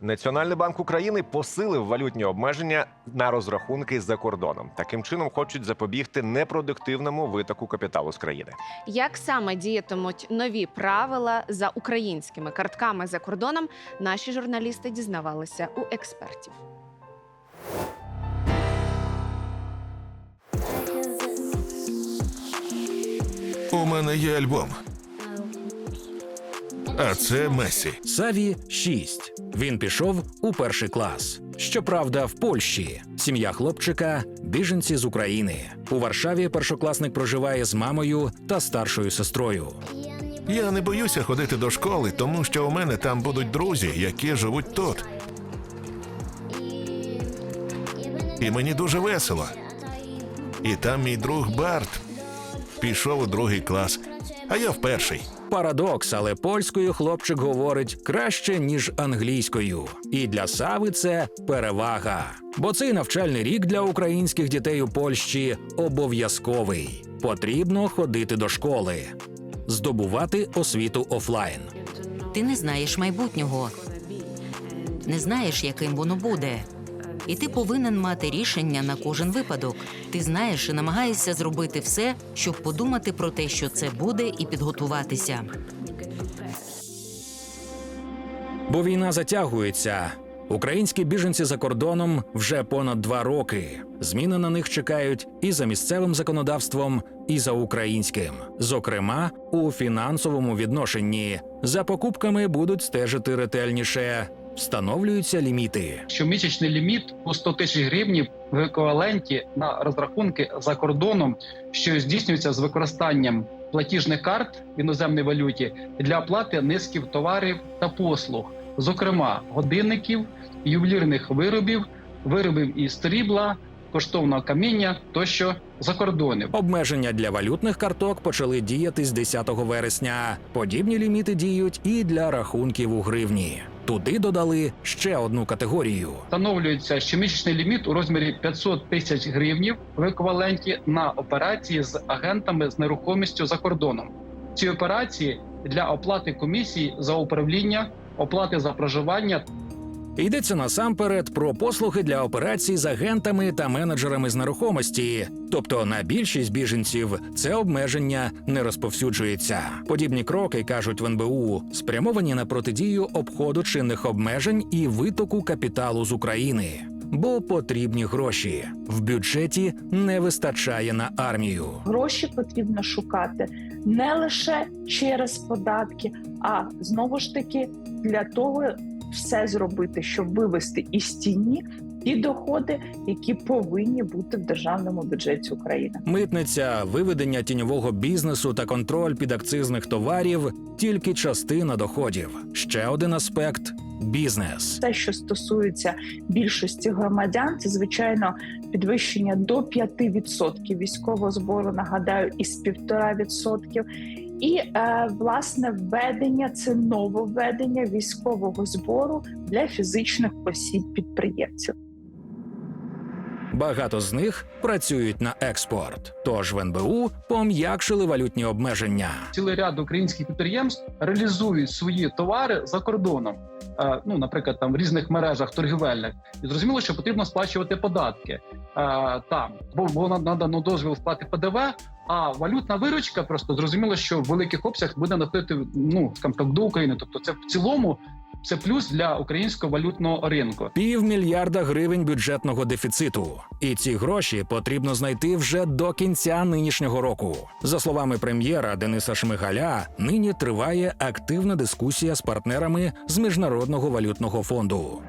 Національний банк України посилив валютні обмеження на розрахунки за кордоном. Таким чином хочуть запобігти непродуктивному витоку капіталу з країни. Як саме діятимуть нові правила за українськими картками за кордоном, наші журналісти дізнавалися у експертів. У мене є альбом. А це Месі. Саві 6. Він пішов у перший клас. Щоправда, в Польщі. Сім'я хлопчика біженці з України. У Варшаві першокласник проживає з мамою та старшою сестрою. Я не боюся ходити до школи, тому що у мене там будуть друзі, які живуть тут. І мені дуже весело. І там мій друг Барт пішов у другий клас, а я в перший. Парадокс, але польською хлопчик говорить краще ніж англійською. І для Сави це перевага. Бо цей навчальний рік для українських дітей у Польщі обов'язковий. Потрібно ходити до школи, здобувати освіту офлайн. Ти не знаєш майбутнього, не знаєш, яким воно буде. І ти повинен мати рішення на кожен випадок. Ти знаєш і намагаєшся зробити все, щоб подумати про те, що це буде, і підготуватися. Бо війна затягується. Українські біженці за кордоном вже понад два роки. Зміни на них чекають і за місцевим законодавством, і за українським. Зокрема, у фінансовому відношенні за покупками будуть стежити ретельніше. Встановлюються ліміти. Щомісячний ліміт у 100 тисяч гривнів в еквіваленті на розрахунки за кордоном, що здійснюється з використанням платіжних карт в іноземній валюті для оплати низків товарів та послуг, зокрема годинників, ювелірних виробів, виробів із срібла, коштовного каміння тощо за кордонів. Обмеження для валютних карток почали діяти з 10 вересня. Подібні ліміти діють і для рахунків у гривні. Туди додали ще одну категорію. Встановлюється щомісячний ліміт у розмірі 500 тисяч гривнів в еквіваленті на операції з агентами з нерухомістю за кордоном. Ці операції для оплати комісії за управління, оплати за проживання Йдеться насамперед про послуги для операцій з агентами та менеджерами з нерухомості. Тобто на більшість біженців це обмеження не розповсюджується. Подібні кроки кажуть в НБУ, спрямовані на протидію обходу чинних обмежень і витоку капіталу з України. Бо потрібні гроші в бюджеті не вистачає на армію. гроші потрібно шукати не лише через податки, а знову ж таки для того все зробити, щоб вивести із тіні ті доходи, які повинні бути в державному бюджеті України. Митниця, виведення тіньового бізнесу та контроль підакцизних товарів тільки частина доходів. Ще один аспект бізнес. Те, що стосується більшості громадян, це звичайно підвищення до 5% військового збору. Нагадаю, із 1,5%. І е, власне введення це нововведення військового збору для фізичних осіб підприємців. Багато з них працюють на експорт. Тож в НБУ пом'якшили валютні обмеження. цілий ряд українських підприємств реалізують свої товари за кордоном. Ну, наприклад, там в різних мережах торгівельних, і зрозуміло, що потрібно сплачувати податки там, бо було надано дозвіл сплати ПДВ. А валютна виручка просто зрозуміло, що в великих обсягах буде находити ну скажімо так, до України. Тобто, це в цілому це плюс для українського валютного ринку. Півмільярда гривень бюджетного дефіциту. І ці гроші потрібно знайти вже до кінця нинішнього року. За словами прем'єра Дениса Шмигаля, нині триває активна дискусія з партнерами з міжнародного валютного фонду.